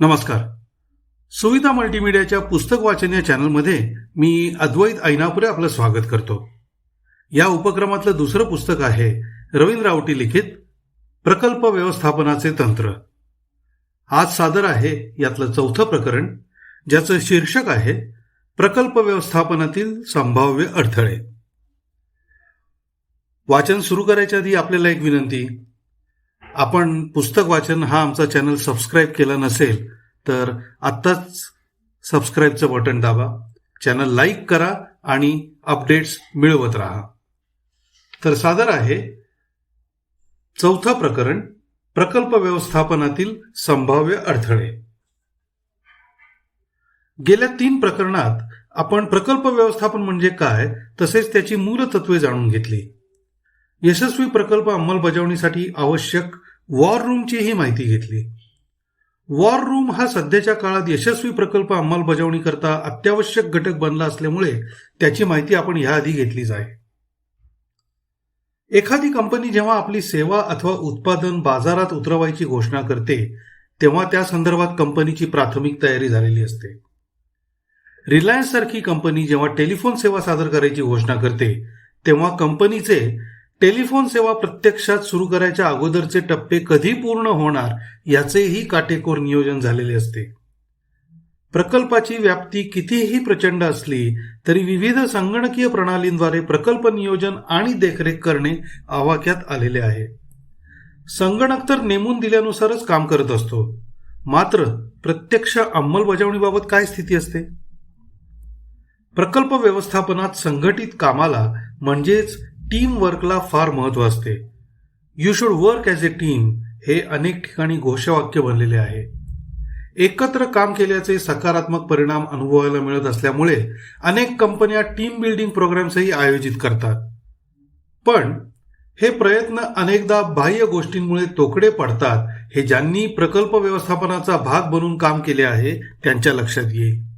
नमस्कार. सुविधा मल्टीमीडियाच्या पुस्तक वाचन या चॅनलमध्ये मी अद्वैत ऐनापुरे आपलं स्वागत करतो. या उपक्रमातलं दुसरं पुस्तक आहे रवींद्र आवटी लिखित प्रकल्प व्यवस्थापनाचे तंत्र. आज सादर आहे यातलं चौथं प्रकरण ज्याचं शीर्षक आहे प्रकल्प व्यवस्थापनातील संभाव्य अडथळे. वाचन सुरू करायच्या आधी आपल्याला एक विनंती. आपण पुस्तक वाचन हा आमचा चॅनल सबस्क्राईब केला नसेल तर आत्ताच सबस्क्राईबचं बटन दाबा. चॅनल लाईक करा आणि अपडेट्स मिळवत राहा. तर सादर आहे चौथं प्रकरण प्रकल्प व्यवस्थापनातील संभाव्य अडथळे. गेल्या तीन प्रकरणात आपण प्रकल्प व्यवस्थापन म्हणजे काय तसेच त्याची मूलतत्वे जाणून घेतली. यशस्वी प्रकल्प अंमलबजावणीसाठी आवश्यक वॉर रूमचीही माहिती घेतली. वॉर रूम हा सध्याच्या काळात यशस्वी प्रकल्प अंमलबजावणी करता अत्यावश्यक घटक बनला असल्यामुळे त्याची माहिती आपण याआधी घेतलीच आहे एखादी कंपनी जेव्हा आपली सेवा अथवा उत्पादन बाजारात उतरवायची घोषणा करते तेव्हा त्या संदर्भात कंपनीची प्राथमिक तयारी झालेली असते. रिलायन्स सारखी कंपनी जेव्हा टेलिफोन सेवा सादर करायची घोषणा करते तेव्हा कंपनीचे टेलिफोन सेवा प्रत्यक्षात सुरू करायच्या अगोदरचे टप्पे कधी पूर्ण होणार याचेही काटेकोर नियोजन झालेले असते. प्रकल्पाची व्याप्ती कितीही प्रचंड असली तरी विविध संगणकीय प्रणालींद्वारे प्रकल्प नियोजन आणि देखरेख करणे आवाक्यात आलेले आहे. संगणक तर नेमून दिल्यानुसारच काम करत असतो. मात्र प्रत्यक्ष अंमलबजावणीबाबत काय स्थिती असते? प्रकल्प व्यवस्थापनात संघटित कामाला म्हणजेच टीम वर्कला फार महत्त्व असते. You should work as a team हे अनेक ठिकाणी घोषवाक्य बनलेले आहे. एकत्र काम केल्याचे सकारात्मक परिणाम अनुभवायला मिळत असल्यामुळे अनेक कंपन्या टीम बिल्डिंग प्रोग्राम्सही आयोजित करतात. पण हे प्रयत्न अनेकदा बाह्य गोष्टींमुळे तोकडे पडतात हे ज्यांनी प्रकल्प व्यवस्थापनाचा भाग बनून काम केले आहे त्यांच्या लक्षात येईल.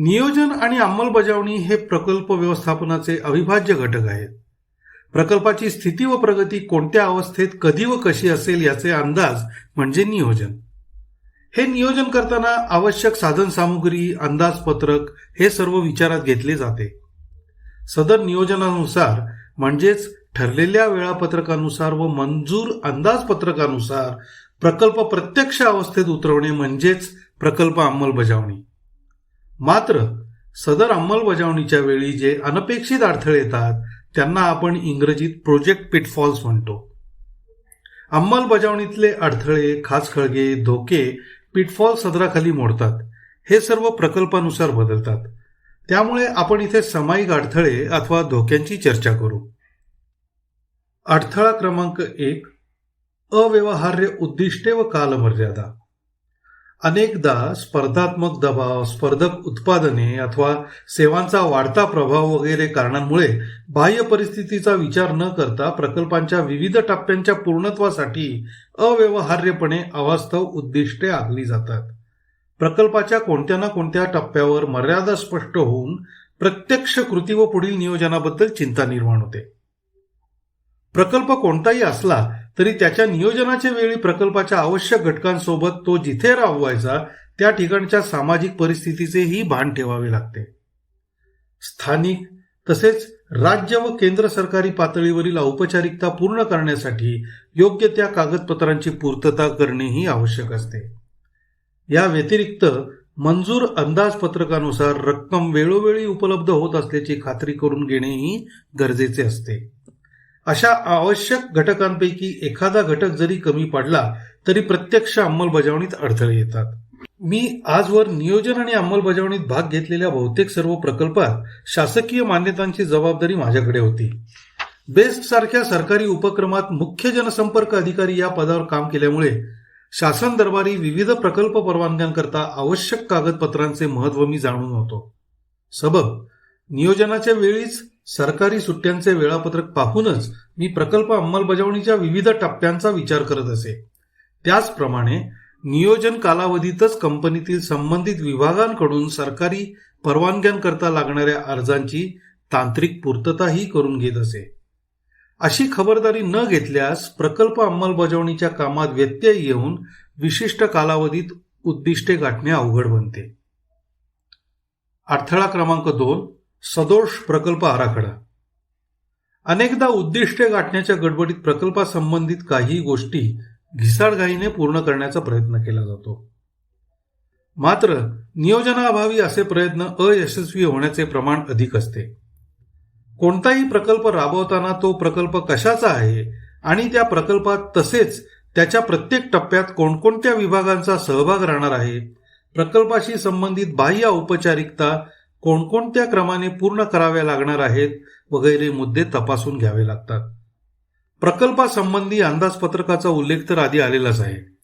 नियोजन आणि अंमलबजावणी हे प्रकल्प व्यवस्थापनाचे अविभाज्य घटक आहेत. प्रकल्पाची स्थिती व प्रगती कोणत्या अवस्थेत कधी व कशी असेल याचे अंदाज म्हणजे नियोजन. हे नियोजन करताना आवश्यक साधनसामुग्री अंदाजपत्रक हे सर्व विचारात घेतले जाते. सदर नियोजनानुसार म्हणजेच ठरलेल्या वेळापत्रकानुसार व मंजूर अंदाजपत्रकानुसार प्रकल्प प्रत्यक्ष अवस्थेत उतरवणे म्हणजेच प्रकल्प अंमलबजावणी. मात्र सदर अंमलबजावणीच्या वेळी जे अनपेक्षित अडथळे येतात त्यांना आपण इंग्रजीत प्रोजेक्ट पिटफॉल्स म्हणतो. अंमलबजावणीतले अडथळे खाचखळगे धोके पिटफॉल सदराखाली मोडतात. हे सर्व प्रकल्पानुसार बदलतात. त्यामुळे आपण इथे सामायिक अडथळे अथवा धोक्यांची चर्चा करू. अडथळा क्रमांक एक अव्यवहार्य उद्दिष्टे व कालमर्यादा. अनेकदा स्पर्धात्मक दबाव स्पर्धक उत्पादने अथवा सेवांचा वाढता प्रभाव वगैरे कारणांमुळे बाह्य परिस्थितीचा विचार न करता प्रकल्पांच्या विविध टप्प्यांच्या पूर्णत्वासाठी अव्यवहार्यपणे अवास्तव उद्दिष्टे आखली जातात. प्रकल्पाच्या कोणत्या ना कोणत्या टप्प्यावर मर्यादा स्पष्ट होऊन प्रत्यक्ष कृती व पुढील नियोजनाबद्दल चिंता निर्माण होते. प्रकल्प कोणताही असला तरी त्याच्या नियोजनाच्या वेळी प्रकल्पाच्या आवश्यक घटकांसोबत तो जिथे राबवायचा त्या ठिकाणच्या सामाजिक परिस्थितीचेही भान ठेवावे लागते. स्थानिक तसेच राज्य व केंद्र सरकारी पातळीवरील औपचारिकता पूर्ण करण्यासाठी योग्य त्या कागदपत्रांची पूर्तता करणेही आवश्यक असते. या व्यतिरिक्त मंजूर अंदाजपत्रकानुसार रक्कम वेळोवेळी उपलब्ध होत असल्याची खात्री करून घेणेही गरजेचे असते. अशा आवश्यक घटकांपैकी एखादा घटक जरी कमी पडला तरी प्रत्यक्ष अंमलबजावणीत अडथळे येतात. मी आजवर नियोजन आणि अंमलबजावणीत भाग घेतलेल्या बहुतेक सर्व प्रकल्पात शासकीय मान्यतांची जबाबदारी माझ्याकडे होती. बेस्ट सारख्या सरकारी उपक्रमात मुख्य जनसंपर्क अधिकारी या पदावर काम केल्यामुळे शासन दरबारी विविध प्रकल्प परवानग्यांकरता आवश्यक कागदपत्रांचे महत्त्व मी जाणून होतो. सबब नियोजनाच्या वेळीच सरकारी सुट्ट्यांचे वेळापत्रक पाहूनच मी प्रकल्प अंमलबजावणीच्या विविध टप्प्यांचा विचार करत असे. त्याचप्रमाणे नियोजन कालावधीतच कंपनीतील संबंधित विभागांकडून सरकारी परवानग्यांकरता लागणाऱ्या अर्जांची तांत्रिक पूर्तताही करून घेत असे. अशी खबरदारी न घेतल्यास प्रकल्प अंमलबजावणीच्या कामात व्यत्यय येऊन विशिष्ट कालावधीत उद्दिष्टे गाठणे अवघड बनते. अडथळा क्रमांक दोन सदोष प्रकल्प आराखडा. अनेकदा उद्दिष्टे गाठण्याच्या गडबडीत प्रकल्पासंबंधित काही गोष्टी घिसाडघाईने पूर्ण करण्याचा प्रयत्न केला जातो. मात्र नियोजनाअभावी असे प्रयत्न अयशस्वी होण्याचे प्रमाण अधिक असते. कोणताही प्रकल्प राबवताना तो प्रकल्प कशाचा आहे आणि त्या प्रकल्पात तसेच त्याच्या प्रत्येक टप्प्यात कोणकोणत्या विभागांचा सहभाग राहणार आहे प्रकल्पाशी संबंधित बाह्य औपचारिकता कोणकोणत्या क्रमाने पूर्ण कराव्या लागणार आहेत वगैरे मुद्दे तपासून घ्यावे लागतात. प्रकल्पासंबंधी अंदाजपत्रकाचा उल्लेख तर आधी आलेलाच आहे.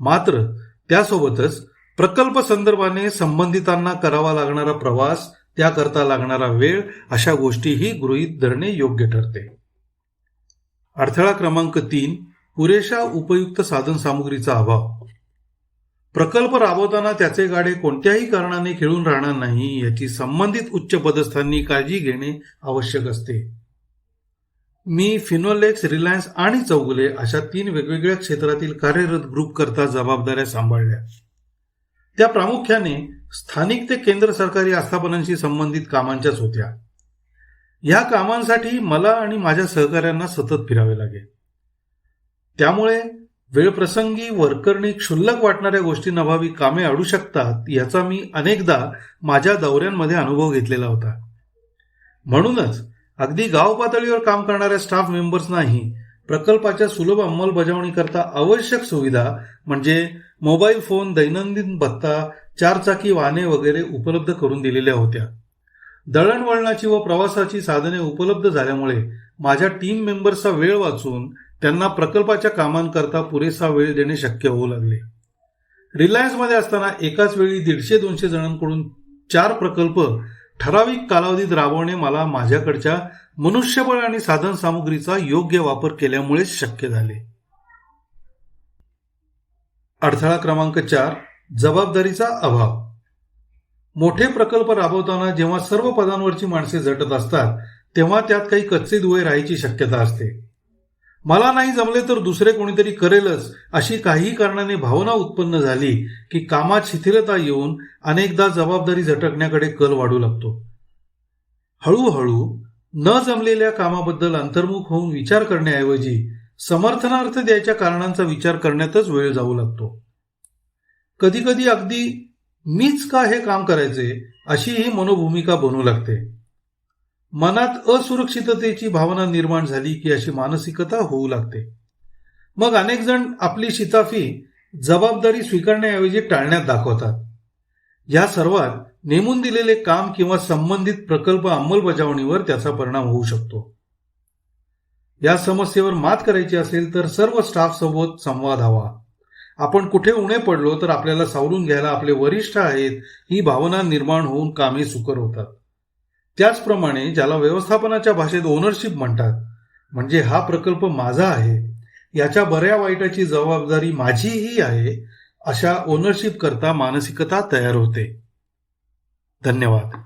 मात्र त्यासोबतच प्रकल्प संदर्भाने संबंधितांना करावा लागणारा प्रवास त्याकरता लागणारा वेळ अशा गोष्टीही गृहीत धरणे योग्य ठरते. अडथळा क्रमांक तीन पुरेशा उपयुक्त साधनसामुग्रीचा अभाव. प्रकल्प राबवताना त्याचे गाडे कोणत्याही कारणाने खेळून राहणार नाही याची संबंधित उच्च पदस्थांनी काळजी घेणे आवश्यक असते. मी फिनोलेक्स रिलायन्स आणि चौगुले अशा तीन वेगवेगळ्या क्षेत्रातील कार्यरत ग्रुप करता जबाबदाऱ्या सांभाळल्या. त्या प्रामुख्याने स्थानिक ते केंद्र सरकारी आस्थापनांशी संबंधित कामांच्याच होत्या. या कामांसाठी मला आणि माझ्या सहकाऱ्यांना सतत फिरावे लागे. त्यामुळे वेळप्रसंगी वरकरणी क्षुल्लक वाटणाऱ्या गोष्टींअभावी कामे अडू शकतात याचा मी अनेकदा माझ्या दौऱ्यांमध्ये अनुभव घेतलेला होता. म्हणूनच अगदी गाव पातळीवर काम करणाऱ्या स्टाफ मेंबर्सनाही प्रकल्पाच्या सुलभ अंमलबजावणीकरता आवश्यक सुविधा म्हणजे मोबाईल फोन दैनंदिन भत्ता चारचाकी वाहने वगैरे उपलब्ध करून दिलेल्या होत्या. दळणवळणाची व प्रवासाची साधने उपलब्ध झाल्यामुळे माझ्या टीम मेंबर्सचा वेळ वाचून त्यांना प्रकल्पाच्या कामांकरता पुरेसा वेळ देणे शक्य होऊ लागले. रिलायन्समध्ये असताना एकाच वेळी दीडशे दोनशे जणांकडून चार प्रकल्प ठराविक कालावधीत राबवणे मला माझ्याकडच्या मनुष्यबळ आणि साधन सामुग्रीचा योग्य वापर केल्यामुळेच शक्य झाले. अडथळा क्रमांक चार जबाबदारीचा अभाव. मोठे प्रकल्प राबवताना जेव्हा सर्व पदांवरची माणसे झटत असतात तेव्हा त्यात काही कच्चे दुवे राहायची शक्यता असते. मला नाही जमले तर दुसरे कोणीतरी करेलच अशी काही कारणाने भावना उत्पन्न झाली की कामात शिथिलता येऊन अनेकदा जबाबदारी झटकण्याकडे कल वाढू लागतो. हळूहळू न जमलेल्या कामाबद्दल अंतर्मुख होऊन विचार करण्याऐवजी समर्थनार्थ द्यायच्या कारणांचा विचार करण्यातच वेळ जाऊ लागतो. कधीकधी अगदी मीच का हे काम करायचे अशी ही मनोभूमिका बनू लागते. मनात असुरक्षिततेची भावना निर्माण झाली की अशी मानसिकता होऊ लागते. मग अनेक जण आपली शिताफी जबाबदारी स्वीकारण्याऐवजी टाळण्यात दाखवतात. या सर्वात नेमून दिलेले काम किंवा संबंधित प्रकल्प अंमलबजावणीवर त्याचा परिणाम होऊ शकतो. या समस्येवर मात करायची असेल तर सर्व स्टाफ सोबत संवाद हवा. आपण कुठे उणे पडलो तर आपल्याला सावरून घ्यायला आपले वरिष्ठ आहेत ही भावना निर्माण होऊन कामे सुकर होतात. त्याचप्रमाणे ज्याला व्यवस्थापनाच्या भाषेत ओनरशिप म्हणतात म्हणजे हा प्रकल्प माझा आहे याच्या बऱ्या वाईटाची जबाबदारी माझीही आहे अशा ओनरशिप करता मानसिकता तयार होते. धन्यवाद.